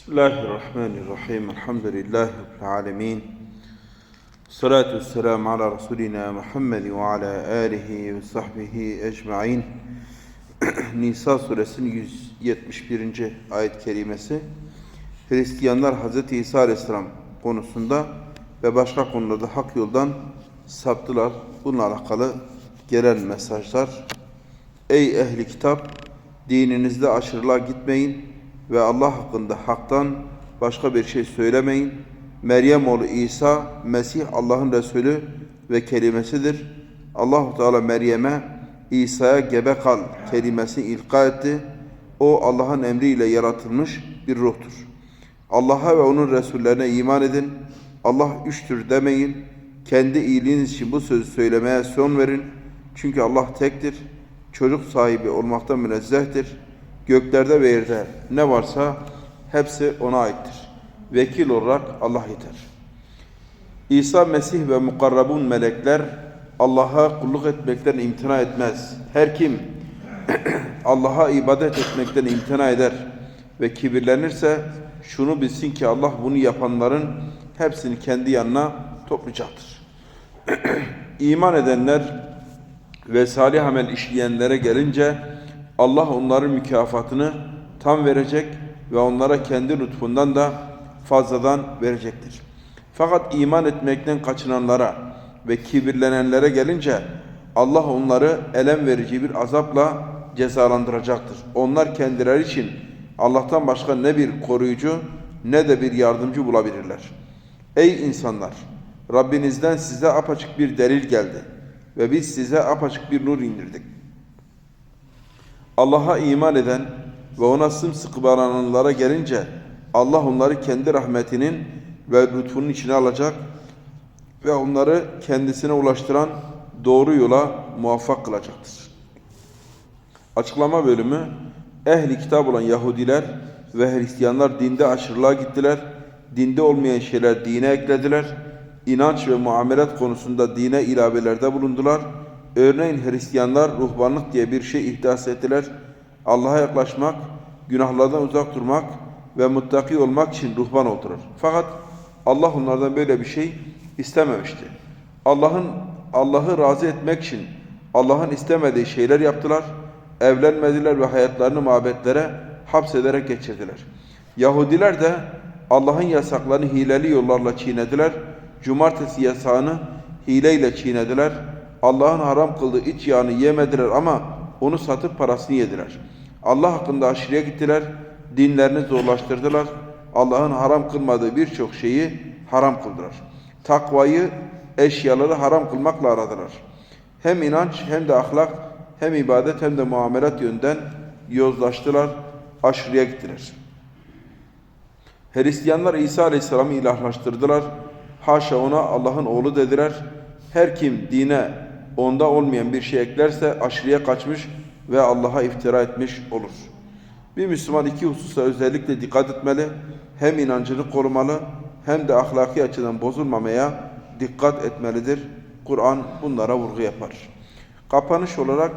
Bismillahirrahmanirrahim. Elhamdülillahi Rabbil alemin. Salatu vesselamu ala Resulina Muhammed ve ala alihi ve sahbihi ecma'in. Nisa suresinin 171. ayet kerimesi. Hristiyanlar Hz. İsa aleyhisselam konusunda ve başka konularda hak yoldan saptılar. Bununla alakalı gelen mesajlar. Ey ehli kitap! Dininizde aşırılığa gitmeyin ve Allah hakkında haktan başka bir şey söylemeyin. Meryem oğlu İsa, Mesih Allah'ın Resulü ve kelimesidir. Allahu Teala Meryem'e İsa'ya gebe kal kelimesini ilka etti. O Allah'ın emriyle yaratılmış bir ruhtur. Allah'a ve onun Resullerine iman edin. Allah üçtür demeyin. Kendi iyiliğiniz için bu sözü söylemeye son verin. Çünkü Allah tektir. Çocuk sahibi olmaktan münezzehtir. Göklerde ve yerde ne varsa hepsi ona aittir. Vekil olarak Allah yeter. İsa Mesih ve mukarrabun melekler Allah'a kulluk etmekten imtina etmez. Her kim Allah'a ibadet etmekten imtina eder ve kibirlenirse şunu bilsin ki Allah bunu yapanların hepsini kendi yanına toplayacaktır. İman edenler ve salih amel işleyenlere gelince Allah onların mükafatını tam verecek ve onlara kendi lütfundan da fazladan verecektir. Fakat iman etmekten kaçınanlara ve kibirlenenlere gelince Allah onları elem verici bir azapla cezalandıracaktır. Onlar kendileri için Allah'tan başka ne bir koruyucu ne de bir yardımcı bulabilirler. Ey insanlar! Rabbinizden size apaçık bir delil geldi ve biz size apaçık bir nur indirdik. Allah'a iman eden ve ona sımsıkı bağlananlara gelince Allah onları kendi rahmetinin ve lütfunun içine alacak ve onları kendisine ulaştıran doğru yola muvaffak kılacaktır. Açıklama bölümü Ehli kitap olan Yahudiler ve Hristiyanlar dinde aşırılığa gittiler. Dinde olmayan şeyler dine eklediler. İnanç ve muamelat konusunda dine ilavelerde bulundular. Örneğin Hristiyanlar ruhbanlık diye bir şey ihdas ettiler. Allah'a yaklaşmak, günahlardan uzak durmak ve muttaki olmak için ruhban oldular. Fakat Allah onlardan böyle bir şey istememişti. Allah'ın Allah'ı razı etmek için Allah'ın istemediği şeyler yaptılar. Evlenmediler ve hayatlarını mabetlere hapsederek geçirdiler. Yahudiler de Allah'ın yasaklarını hileli yollarla çiğnediler. Cumartesi yasağını hileyle çiğnediler. Allah'ın haram kıldığı iç yağını yemediler ama onu satıp parasını yediler. Allah hakkında aşırıya gittiler, dinlerini zorlaştırdılar. Allah'ın haram kılmadığı birçok şeyi haram kıldılar. Takvayı, eşyaları haram kılmakla aradılar. Hem inanç hem de ahlak, hem ibadet hem de muamelat yönden yozlaştılar, aşırıya gittiler. Hristiyanlar İsa Aleyhisselam'ı ilahlaştırdılar. Haşa ona Allah'ın oğlu dediler. Her kim dine onda olmayan bir şey eklerse aşırıya kaçmış ve Allah'a iftira etmiş olur. Bir Müslüman iki hususa özellikle dikkat etmeli. Hem inancını korumalı hem de ahlaki açıdan bozulmamaya dikkat etmelidir. Kur'an bunlara vurgu yapar. Kapanış olarak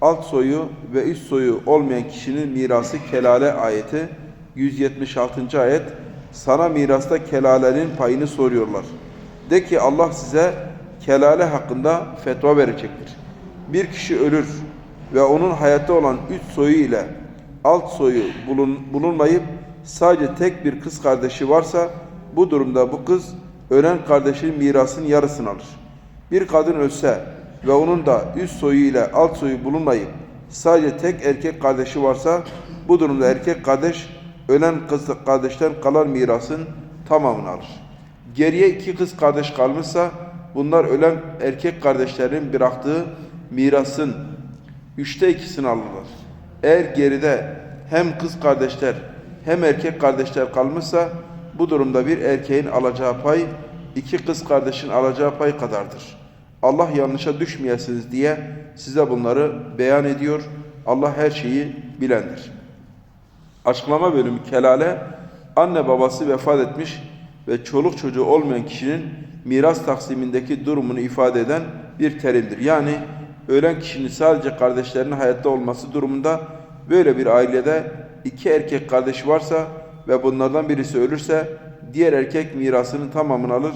alt soyu ve üst soyu olmayan kişinin mirası kelale ayeti 176. ayet sana mirasta kelalenin payını soruyorlar. De ki Allah size kelale hakkında fetva verecektir. Bir kişi ölür ve onun hayatta olan üç soyu ile alt soyu bulun, bulunmayıp sadece tek bir kız kardeşi varsa bu durumda bu kız ölen kardeşinin mirasının yarısını alır. Bir kadın ölse ve onun da üst soyu ile alt soyu bulunmayıp sadece tek erkek kardeşi varsa bu durumda erkek kardeş ölen kız kardeşten kalan mirasın tamamını alır. Geriye iki kız kardeş kalmışsa bunlar ölen erkek kardeşlerin bıraktığı mirasın üçte ikisini alırlar. Eğer geride hem kız kardeşler hem erkek kardeşler kalmışsa bu durumda bir erkeğin alacağı pay iki kız kardeşin alacağı pay kadardır. Allah yanlışa düşmeyesiniz diye size bunları beyan ediyor. Allah her şeyi bilendir. Açıklama bölümü kelale anne babası vefat etmiş ve çoluk çocuğu olmayan kişinin miras taksimindeki durumunu ifade eden bir terimdir. Yani ölen kişinin sadece kardeşlerinin hayatta olması durumunda böyle bir ailede iki erkek kardeş varsa ve bunlardan birisi ölürse diğer erkek mirasının tamamını alır.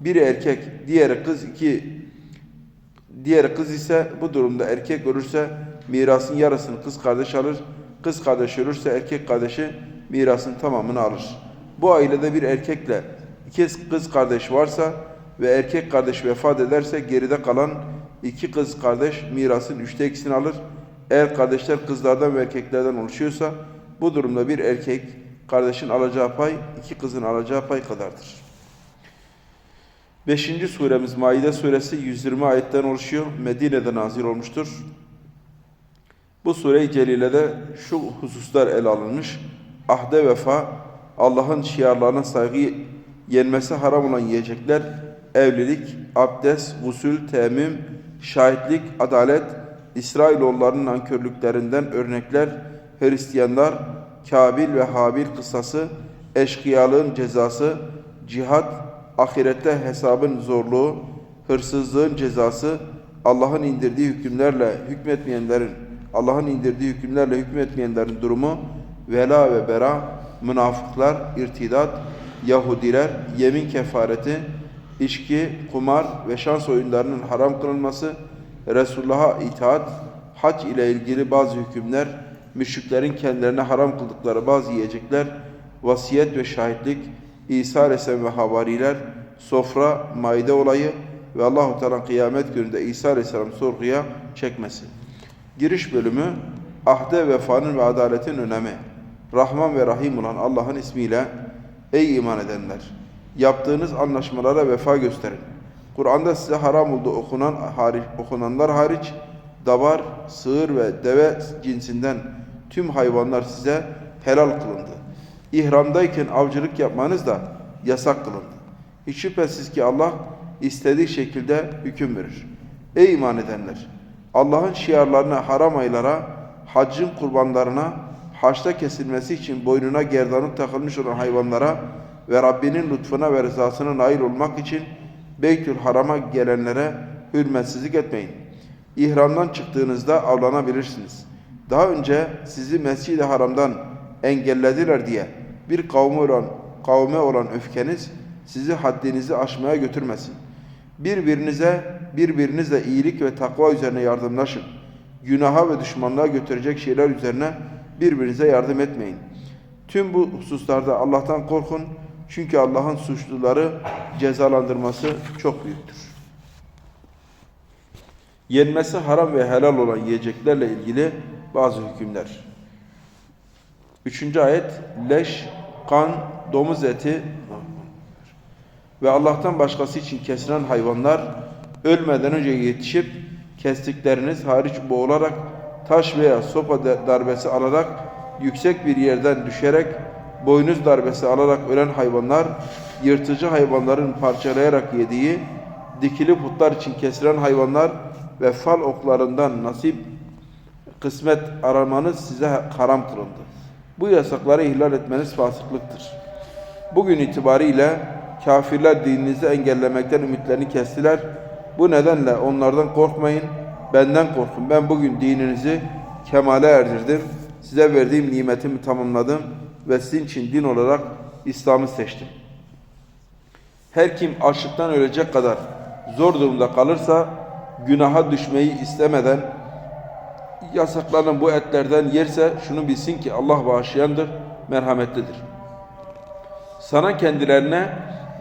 Biri erkek, diğeri kız, iki diğeri kız ise bu durumda erkek ölürse mirasın yarısını kız kardeş alır. Kız kardeş ölürse erkek kardeşi mirasın tamamını alır. Bu ailede bir erkekle iki kız kardeş varsa ve erkek kardeş vefat ederse geride kalan iki kız kardeş mirasın üçte ikisini alır. Eğer kardeşler kızlardan ve erkeklerden oluşuyorsa bu durumda bir erkek kardeşin alacağı pay iki kızın alacağı pay kadardır. Beşinci suremiz Maide suresi 120 ayetten oluşuyor. Medine'de nazil olmuştur. Bu sure-i celilede şu hususlar ele alınmış. Ahde vefa, Allah'ın şiarlarına saygı yenmesi haram olan yiyecekler, evlilik, abdest, gusül, temim, şahitlik, adalet, İsrailoğullarının nankörlüklerinden örnekler, Hristiyanlar, Kabil ve Habil kıssası, eşkıyalığın cezası, cihat, ahirette hesabın zorluğu, hırsızlığın cezası, Allah'ın indirdiği hükümlerle hükmetmeyenlerin, Allah'ın indirdiği hükümlerle hükmetmeyenlerin durumu, vela ve bera, münafıklar, irtidat, Yahudiler, yemin kefareti, içki, kumar ve şans oyunlarının haram kılınması, Resulullah'a itaat, hac ile ilgili bazı hükümler, müşriklerin kendilerine haram kıldıkları bazı yiyecekler, vasiyet ve şahitlik, İsa Aleyhisselam ve havariler, sofra, maide olayı ve Allahu Teala kıyamet gününde İsa Aleyhisselam sorguya çekmesi. Giriş bölümü ahde vefanın ve adaletin önemi. Rahman ve Rahim olan Allah'ın ismiyle ey iman edenler yaptığınız anlaşmalara vefa gösterin. Kur'an'da size haram olduğu okunan hariç, okunanlar hariç davar, sığır ve deve cinsinden tüm hayvanlar size helal kılındı. İhramdayken avcılık yapmanız da yasak kılındı. Hiç şüphesiz ki Allah istediği şekilde hüküm verir. Ey iman edenler! Allah'ın şiarlarına, haram aylara, haccın kurbanlarına, haçta kesilmesi için boynuna gerdanlık takılmış olan hayvanlara ve Rabbinin lütfuna ve rızasına nail olmak için Beytül Haram'a gelenlere hürmetsizlik etmeyin. İhramdan çıktığınızda avlanabilirsiniz. Daha önce sizi Mescid-i Haram'dan engellediler diye bir kavme olan, kavme olan öfkeniz sizi haddinizi aşmaya götürmesin. Birbirinize, birbirinizle iyilik ve takva üzerine yardımlaşın. Günaha ve düşmanlığa götürecek şeyler üzerine birbirinize yardım etmeyin. Tüm bu hususlarda Allah'tan korkun. Çünkü Allah'ın suçluları cezalandırması çok büyüktür. Yenmesi haram ve helal olan yiyeceklerle ilgili bazı hükümler. Üçüncü ayet, leş, kan, domuz eti ve Allah'tan başkası için kesilen hayvanlar ölmeden önce yetişip kestikleriniz hariç boğularak taş veya sopa darbesi alarak yüksek bir yerden düşerek boynuz darbesi alarak ölen hayvanlar yırtıcı hayvanların parçalayarak yediği dikili putlar için kesilen hayvanlar ve fal oklarından nasip kısmet aramanız size haram kılındı. Bu yasakları ihlal etmeniz fasıklıktır. Bugün itibariyle kafirler dininizi engellemekten ümitlerini kestiler. Bu nedenle onlardan korkmayın, benden korkun. Ben bugün dininizi kemale erdirdim. Size verdiğim nimetimi tamamladım ve sizin için din olarak İslam'ı seçtim. Her kim açlıktan ölecek kadar zor durumda kalırsa günaha düşmeyi istemeden yasaklanan bu etlerden yerse şunu bilsin ki Allah bağışlayandır, merhametlidir. Sana kendilerine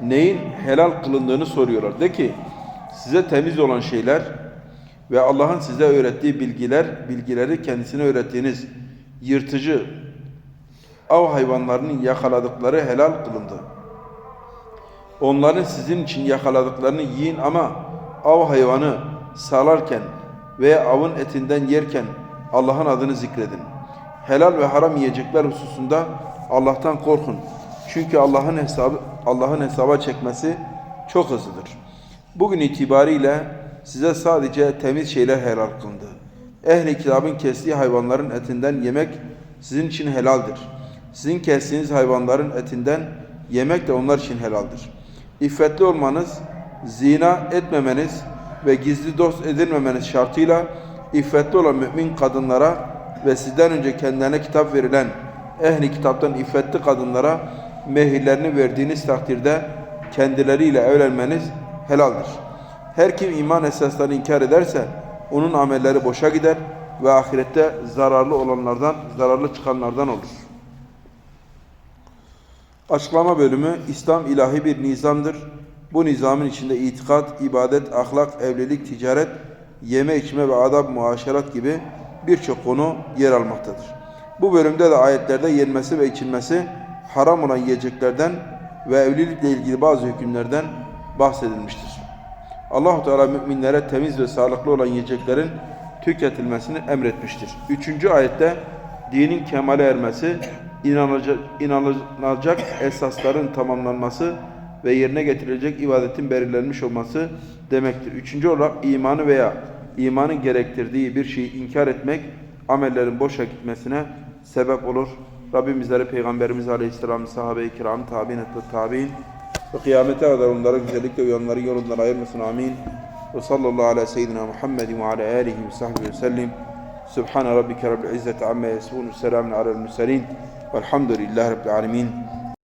neyin helal kılındığını soruyorlar. De ki size temiz olan şeyler ve Allah'ın size öğrettiği bilgiler, bilgileri kendisine öğrettiğiniz yırtıcı av hayvanlarının yakaladıkları helal kılındı. Onların sizin için yakaladıklarını yiyin ama av hayvanı salarken veya avın etinden yerken Allah'ın adını zikredin. Helal ve haram yiyecekler hususunda Allah'tan korkun. Çünkü Allah'ın hesabı Allah'ın hesaba çekmesi çok hızlıdır. Bugün itibariyle size sadece temiz şeyler helal kılındı. Ehli kitabın kestiği hayvanların etinden yemek sizin için helaldir. Sizin kestiğiniz hayvanların etinden yemek de onlar için helaldir. İffetli olmanız, zina etmemeniz ve gizli dost edilmemeniz şartıyla iffetli olan mümin kadınlara ve sizden önce kendilerine kitap verilen ehli kitaptan iffetli kadınlara mehirlerini verdiğiniz takdirde kendileriyle evlenmeniz helaldir. Her kim iman esaslarını inkar ederse onun amelleri boşa gider ve ahirette zararlı olanlardan, zararlı çıkanlardan olur. Açıklama bölümü İslam ilahi bir nizamdır. Bu nizamın içinde itikat, ibadet, ahlak, evlilik, ticaret, yeme içme ve adab muaşerat gibi birçok konu yer almaktadır. Bu bölümde de ayetlerde yenmesi ve içilmesi haram olan yiyeceklerden ve evlilikle ilgili bazı hükümlerden bahsedilmiştir. Allahu Teala müminlere temiz ve sağlıklı olan yiyeceklerin tüketilmesini emretmiştir. Üçüncü ayette dinin kemale ermesi, inanılacak, esasların tamamlanması ve yerine getirilecek ibadetin belirlenmiş olması demektir. Üçüncü olarak imanı veya imanın gerektirdiği bir şeyi inkar etmek amellerin boşa gitmesine sebep olur. Rabbim bizlere Peygamberimiz Aleyhisselam, sahabe-i kiram, tabi'in etti, tabi'in وقيامته وذر النار ذلك وينري يرد النار آمين. وصلى الله على سيدنا محمد وعلى آله وصحبه وسلم. سبحان ربك رب العزة عما يصفون وسلام على المرسلين. والحمد لله رب العالمين.